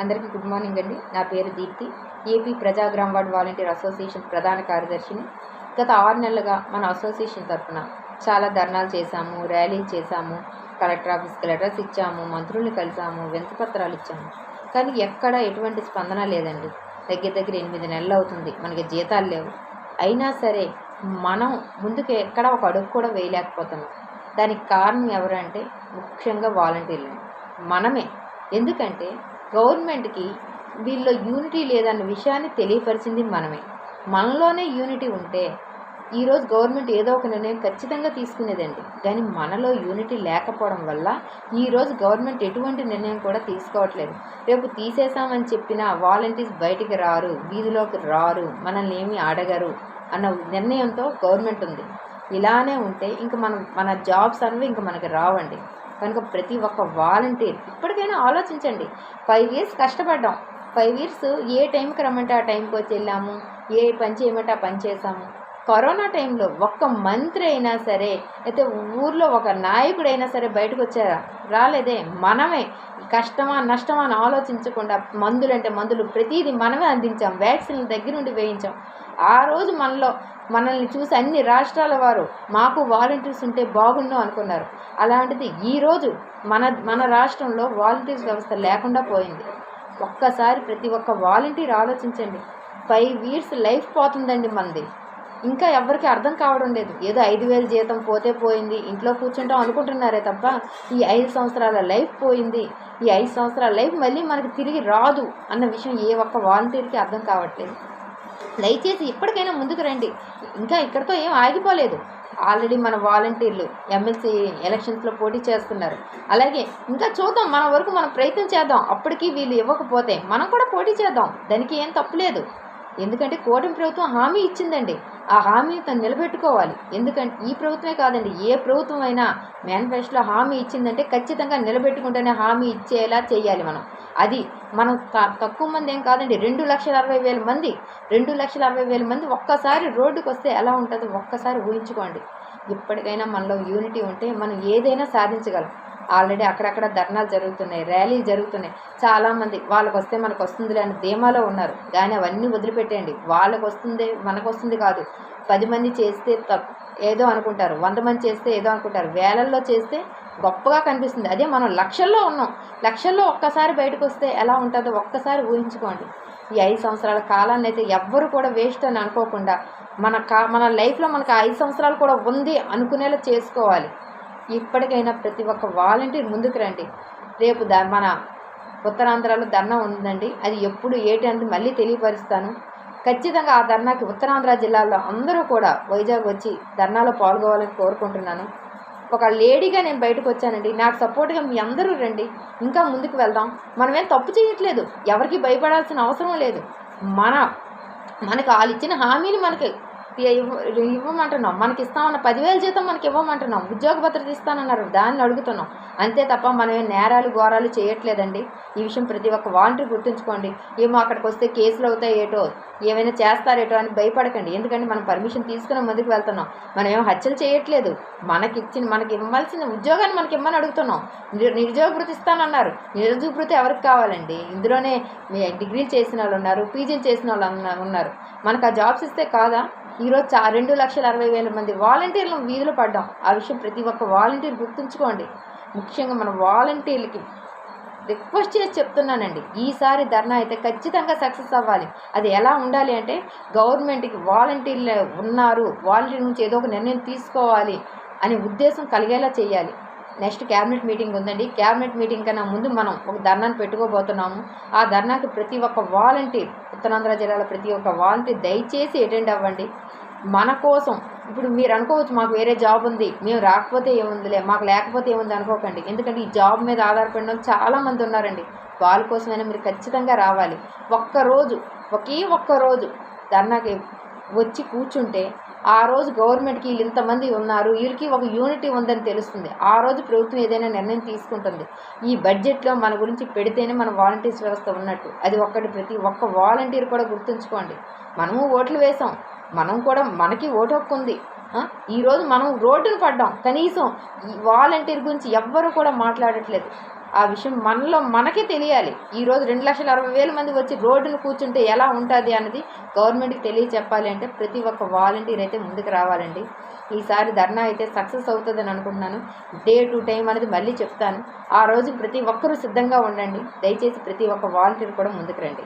అందరికీ good morning అండి. నా పేరు దీప్తి. ఏపీ ప్రజాగ్రామ్ వార్డ్ వాలంటీర్ అసోసియేషన్ ప్రధాన కార్యదర్శిని. గత ఆరు నెలలుగా మన అసోసియేషన్ తరఫున చాలా ధర్నాలు చేశాము ర్యాలీలు చేశాము కలెక్టర్ ఆఫీస్కి లెటర్స్ ఇచ్చాము మంత్రుల్ని కలిసాము వింతపత్రాలు ఇచ్చాము. కానీ ఎక్కడ ఎటువంటి స్పందన లేదండి. దగ్గర దగ్గర ఎనిమిది నెలలు అవుతుంది. మనకి జీతాలు లేవు. అయినా సరే మనం ముందుకు ఎక్కడ ఒక అడుగు కూడా వేయలేకపోతున్నాం. దానికి కారణం ఎవరంటే ముఖ్యంగా వాలంటీర్లు. మనమే. ఎందుకంటే గవర్నమెంట్కి వీళ్ళలో యూనిటీ లేదన్న విషయాన్ని తెలియపరిచింది మనమే. మనలోనే యూనిటీ ఉంటే ఈరోజు గవర్నమెంట్ ఏదో ఒక నిర్ణయం ఖచ్చితంగా తీసుకునేదండి. కానీ మనలో యూనిటీ లేకపోవడం వల్ల ఈరోజు గవర్నమెంట్ ఎటువంటి నిర్ణయం కూడా తీసుకోవట్లేదు. రేపు తీసేసామని చెప్పిన వాలంటీర్స్ బయటికి రారు వీధిలోకి రారు మనల్ని ఏమీ అడగరు అన్న నిర్ణయంతో గవర్నమెంట్ ఉంది. ఇలానే ఉంటే ఇంక మనం మన జాబ్స్ అనేవి ఇంకా మనకి రావండి. కనుక ప్రతి ఒక్క వాలంటీర్ ఏదైనా ఆలోచించండి. ఫైవ్ ఇయర్స్ కష్టపడ్డాం. ఫైవ్ ఇయర్స్ ఏ టైంకి రమ్మంటే ఆ టైంకి వచ్చి వెళ్ళాము. ఏ పని చేయమంటే ఆ పని చేసాము కరోనా టైంలో ఒక్క మంత్రి అయినా సరే అయితే ఊర్లో ఒక నాయకుడైనా సరే బయటకు వచ్చారా రాలేదే? మనమే కష్టమా నష్టమా అని ఆలోచించకుండా మందులు అంటే మందులు ప్రతిదీ మనమే అందించాం వ్యాక్సిన్ల దగ్గర నుండి వేయించాం. ఆ రోజు మనలో మనల్ని చూసి అన్ని రాష్ట్రాల వారు మాకు వాలంటీర్స్ ఉంటే బాగుండు అనుకున్నారు. అలాంటిది ఈరోజు మన మన రాష్ట్రంలో వాలంటీర్స్ వ్యవస్థ లేకుండా పోయింది. ఒక్కసారి ప్రతి ఒక్క వాలంటీర్ ఆలోచించండి. ఫైవ్ ఇయర్స్ లైఫ్ పోతుందండి మనది. ఇంకా ఎవరికి అర్థం కావడం లేదు. ఏదో ఐదు వేలు జీతం పోతే పోయింది ఇంట్లో కూర్చుంటాం అనుకుంటున్నారే తప్ప ఈ ఐదు సంవత్సరాల లైఫ్ పోయింది ఈ ఐదు సంవత్సరాల లైఫ్ మళ్ళీ మనకి తిరిగి రాదు అన్న విషయం ఏ ఒక్క వాలంటీర్కి అర్థం కావట్లేదు. దయచేసి ఇప్పటికైనా ముందుకు రండి. ఇంకా ఇక్కడితో ఏం ఆగిపోలేదు. ఆల్రెడీ మన వాలంటీర్లు ఎమ్మెల్సీ ఎలక్షన్స్లో పోటీ చేస్తున్నారు. అలాగే ఇంకా చూద్దాం మన వరకు మనం ప్రయత్నం చేద్దాం. అప్పటికి వీళ్ళు ఇవ్వకపోతే మనం కూడా పోటీ చేద్దాం. దానికి ఏం తప్పులేదు ఎందుకంటే కూటమి ప్రభుత్వం హామీ ఇచ్చిందండి. ఆ హామీని తను నిలబెట్టుకోవాలి. ఎందుకంటే ఈ ప్రభుత్వమే కాదండి ఏ ప్రభుత్వం అయినా మేనిఫెస్టోలో హామీ ఇచ్చిందంటే ఖచ్చితంగా నిలబెట్టుకుంటేనే హామీ ఇచ్చేలా చేయాలి మనం. అది మనం త- తక్కువ మంది ఏం కాదండి రెండు లక్షల అరవై వేల మంది రెండు లక్షల అరవై వేల మంది ఒక్కసారి రోడ్డుకు వస్తే ఎలా ఉంటుందో? ఒక్కసారి ఊహించుకోండి. ఇప్పటికైనా మనలో యూనిటీ ఉంటే మనం ఏదైనా సాధించగలం. ఆల్రెడీ అక్కడక్కడ ధర్నాలు జరుగుతున్నాయి ర్యాలీలు జరుగుతున్నాయి. చాలామంది వాళ్ళకి వస్తే మనకు వస్తుందిలే అని ధీమాలో ఉన్నారు. కానీ అవన్నీ వదిలిపెట్టేయండి. వాళ్ళకి వస్తుంది మనకు వస్తుంది కాదు. పది మంది చేస్తే తప్పు ఏదో అనుకుంటారు. వంద మంది చేస్తే ఏదో అనుకుంటారు. వేలల్లో చేస్తే గొప్పగా కనిపిస్తుంది. అదే మనం లక్షల్లో ఉన్నాం. లక్షల్లో ఒక్కసారి బయటకు వస్తే ఎలా ఉంటుందో ఒక్కసారి ఊహించుకోండి. ఈ ఐదు సంవత్సరాల కాలాన్ని అయితే ఎవ్వరు కూడా వేస్ట్ అని అనుకోకుండా మన కా మన లైఫ్లో మనకు ఐదు సంవత్సరాలు కూడా ఉంది అనుకునేలా చేసుకోవాలి. ఇప్పటికైనా ప్రతి ఒక్క వాలంటీర్ ముందుకు రండి. రేపు ద మన ఉత్తరాంధ్రలో ధర్నా ఉందండి. అది ఎప్పుడు ఏటి అనేది మళ్ళీ తెలియపరుస్తాను. ఖచ్చితంగా ఆ ధర్నాకి ఉత్తరాంధ్ర జిల్లాలో అందరూ కూడా వైజాగ్ వచ్చి ధర్నాలో పాల్గొవాలని కోరుకుంటున్నాను. ఒక లేడీగా నేను బయటకు వచ్చానండి. నాకు సపోర్ట్గా మీ అందరూ రండి. ఇంకా ముందుకు వెళ్దాం. మనమేం తప్పు చేయట్లేదు. ఎవరికి భయపడాల్సిన అవసరం లేదు. మన మనకు వాళ్ళు ఇచ్చిన హామీని మనకి ఇవ్వమంటున్నాం మనకి ఇస్తామన్న పదివేల జీతం మనకి ఇవ్వమంటున్నాం ఉద్యోగ భద్రత ఇస్తానన్నారు. దాన్ని అడుగుతున్నాం అంతే తప్ప మనం ఏం నేరాలు ఘోరాలు చేయట్లేదండి. ఈ విషయం ప్రతి ఒక్క వాలంటీర్ గుర్తుంచుకోండి. ఏమో అక్కడికి వస్తే కేసులు అవుతాయి ఏటో ఏమైనా చేస్తారేటో అని భయపడకండి. ఎందుకంటే మనం పర్మిషన్ తీసుకుని ముందుకు వెళ్తున్నాం. మనం ఏం హత్యలు చేయట్లేదు. మనకి ఇచ్చిన మనకి ఇవ్వాల్సిన ఉద్యోగాన్ని మనకి ఇమ్మని అడుగుతున్నాం. నిరు- నిరుద్యోగ భృతి ఇస్తానన్నారు. నిరుద్యోగ భృతి ఎవరికి కావాలండి? ఇందులోనే డిగ్రీలు చేసిన వాళ్ళు ఉన్నారు పీజీలు చేసిన వాళ్ళు ఉన్నారు. మనకు ఆ జాబ్స్ ఇస్తే కాదా? ఈరోజు చా రెండు లక్షల అరవై వేల మంది వాలంటీర్లు వీధిలో పడ్డాం. ఆ విషయం ప్రతి ఒక్క వాలంటీర్ గుర్తుంచుకోండి. ముఖ్యంగా మన వాలంటీర్లకి రిక్వెస్ట్ చేసి చెప్తున్నానండి. ఈసారి ధర్నా అయితే ఖచ్చితంగా సక్సెస్ అవ్వాలి. అది ఎలా ఉండాలి అంటే గవర్నమెంట్కి వాలంటీర్లు ఉన్నారు. వాలంటీర్ నుంచి ఏదో ఒక నిర్ణయం తీసుకోవాలి అనే ఉద్దేశం కలిగేలా చేయాలి. నెక్స్ట్ క్యాబినెట్ మీటింగ్ ఉందండి. క్యాబినెట్ మీటింగ్ కన్నా ముందు మనం ఒక ధర్నాను పెట్టుకోబోతున్నాము. ఆ ధర్నాకి ప్రతి ఒక్క వాలంటీర్ ఉత్తరాంధ్ర జిల్లాలో ప్రతి ఒక్క వాలంటీర్ దయచేసి అటెండ్ అవ్వండి. మన కోసం ఇప్పుడు మీరు అనుకోవచ్చు మాకు వేరే జాబ్ ఉంది మేము రాకపోతే ఏముందిలే మాకు లేకపోతే ఏముంది అనుకోకండి. ఎందుకంటే ఈ జాబ్ మీద ఆధారపడిన వాళ్ళు చాలామంది ఉన్నారండి. వాళ్ళ కోసమైనా మీరు ఖచ్చితంగా రావాలి. ఒక్కరోజు ఒకే ఒక్క రోజు ధర్నాకి వచ్చి కూర్చుంటే ఆ రోజు గవర్నమెంట్కి వీళ్ళు ఇంతమంది ఉన్నారు వీళ్ళకి ఒక యూనిటీ ఉందని తెలుస్తుంది. ఆ రోజు ప్రభుత్వం ఏదైనా నిర్ణయం తీసుకుంటుంది. ఈ బడ్జెట్లో మన గురించి పెడితేనే మన వాలంటీర్స్ వ్యవస్థ ఉన్నట్టు. అది ఒక్కటి ప్రతి ఒక్క వాలంటీర్ కూడా గుర్తుంచుకోండి. మనము ఓట్లు వేసాం మనం కూడా మనకి ఓటు హక్కు ఉంది. ఈరోజు మనం రోడ్డును పడ్డాం. కనీసం ఈ వాలంటీర్ గురించి ఎవ్వరూ కూడా మాట్లాడట్లేదు. ఆ విషయం మనలో మనకే తెలియాలి. ఈరోజు రెండు లక్షల అరవై వేల మంది వచ్చి రోడ్డును కూర్చుంటే ఎలా ఉంటుంది అన్నది గవర్నమెంట్కి తెలియచెప్పాలి అంటే ప్రతి ఒక్క వాలంటీర్ అయితే ముందుకు రావాలండి. ఈసారి ధర్నా అయితే సక్సెస్ అవుతుందని అనుకుంటున్నాను. డే టు టైం అనేది మళ్ళీ చెప్తాను. ఆ రోజు ప్రతి ఒక్కరూ సిద్ధంగా ఉండండి. దయచేసి ప్రతి ఒక్క వాలంటీర్ కూడా ముందుకు రండి.